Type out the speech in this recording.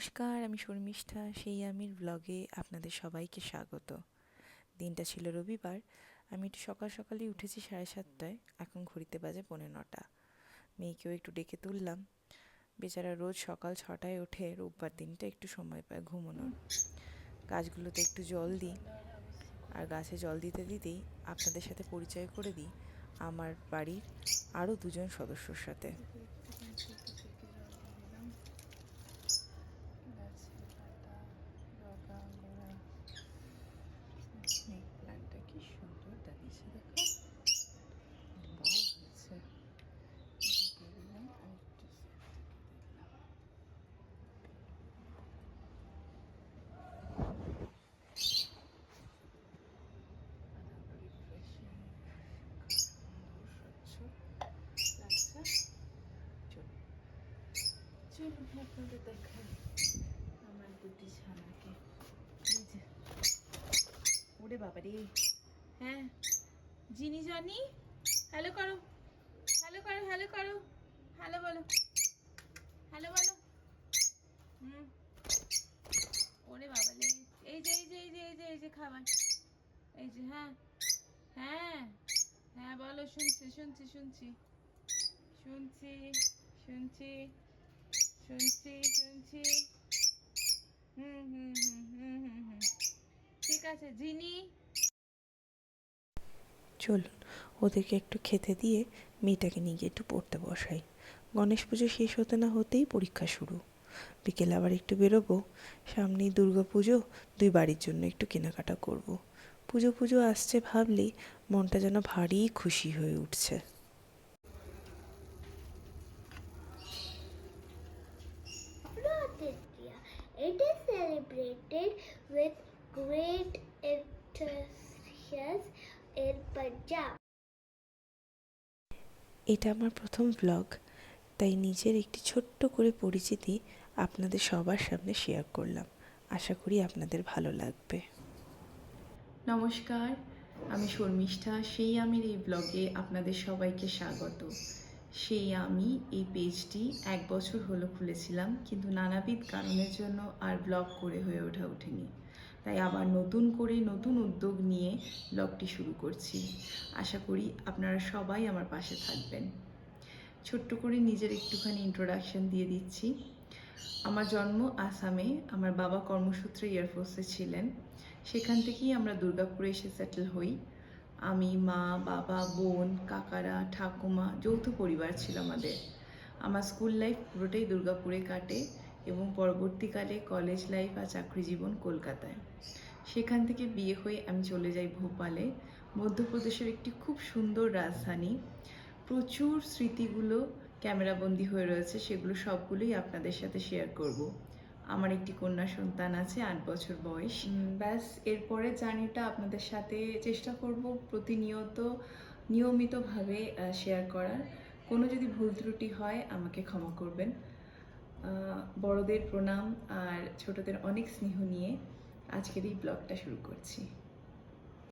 নমস্কার, আমি শর্মিষ্ঠা, সেই আমির ব্লগে আপনাদের সবাইকে স্বাগত। দিনটা ছিল রবিবার, আমি একটু সকাল সকালই উঠেছি সাড়ে সাতটায়, এখন ঘড়িতে বাজে পৌনে নটা। মেয়েকেও একটু ডেকে তুললাম। বেচারা রোজ সকাল ছটায় ওঠে, রোববার দিনটা একটু সময় পায় ঘুমানোর। গাছগুলোতে একটু জল দিই, আর গাছে জল দিতে দিতেই আপনাদের সাথে পরিচয় করে দিই আমার বাড়ির আরও দুজন সদস্যর সাথে। ওরে বাবা রে। হ্যাঁ জিনি জনি হ্যালো করো হ্যালো করো হ্যালো করো হ্যালো বলো হ্যালো বলো। হুম, ওরে বাবা রে। এই যে এই যে এই যে এই যে এই যে খাবার। এই যে হ্যাঁ হ্যাঁ হ্যাঁ বলো, শুনছি শুনছি শুনছি শুনছি শুনছি। ঠিক আছে চলুন, ওদেরকে একটু খেতে দিয়ে মেয়েটাকে নিয়ে গিয়ে একটু পড়তে বসাই। গণেশ পুজো শেষ হতে না হতেই পরীক্ষা শুরু। বিকেলে আবার একটু বেরোবো সামনেই দুর্গা পুজো, দুই বাড়ির জন্য একটু কেনাকাটা করব। পুজো পুজো আসছে ভাবলেই মনটা যেন ভারী খুশি হয়ে উঠছে। Great enthusiasm in Punjab. এটা আমার প্রথম ব্লগ তাই নিজের একটি ছোট্ট করে পরিচিতি আপনাদের সবার সামনে শেয়ার করলাম। আশা করি আপনাদের ভালো লাগবে। নমস্কার আমি শর্মিষ্ঠা সেই আমির এই ব্লগে আপনাদের সবাইকে স্বাগত। সেই আমি এই পেজটি এক বছর হলো খুলেছিলাম, কিন্তু নানাবিধ কারণের জন্য আর ব্লগ করে হয়ে ওঠা ওঠেনি। তাই আবার নতুন করে নতুন উদ্যোগ নিয়ে ব্লগটি শুরু করছি। আশা করি আপনারা সবাই আমার পাশে থাকবেন। ছোট্ট করে নিজের একটুখানি ইন্ট্রোডাকশন দিয়ে দিচ্ছি। আমার জন্ম আসামে আমার বাবা কর্মসূত্রে এয়ারফোর্সে ছিলেন। সেখান থেকেই আমরা দুর্গাপুরে এসে সেটেল হই। আমি, মা, বাবা, বোন, কাকারা, ঠাকুমা, যৌথ পরিবার ছিল আমাদের। আমার স্কুল লাইফ পুরোটাই দুর্গাপুরে কাটে এবং পরবর্তীকালে কলেজ লাইফ আর চাকরি জীবন কলকাতায়। সেখান থেকে বিয়ে হয়ে আমি চলে যাই ভোপালে। মধ্যপ্রদেশের একটি খুব সুন্দর রাজধানী। প্রচুর স্মৃতিগুলো ক্যামেরাবন্দি হয়ে রয়েছে, সেগুলো সবগুলোই আপনাদের সাথে শেয়ার করব। আমার একটি কন্যা সন্তান আছে, আট বছর বয়স। ব্যাস, এরপরে জার্নিটা আপনাদের সাথে চেষ্টা করব প্রতিনিয়ত, নিয়মিতভাবে শেয়ার করার। কোনো যদি ভুল ত্রুটি হয়, আমাকে ক্ষমা করবেন। বড়দের প্রণাম আর ছোটদের অনেক স্নেহ নিয়ে আজকের এই ব্লগটা শুরু করছি।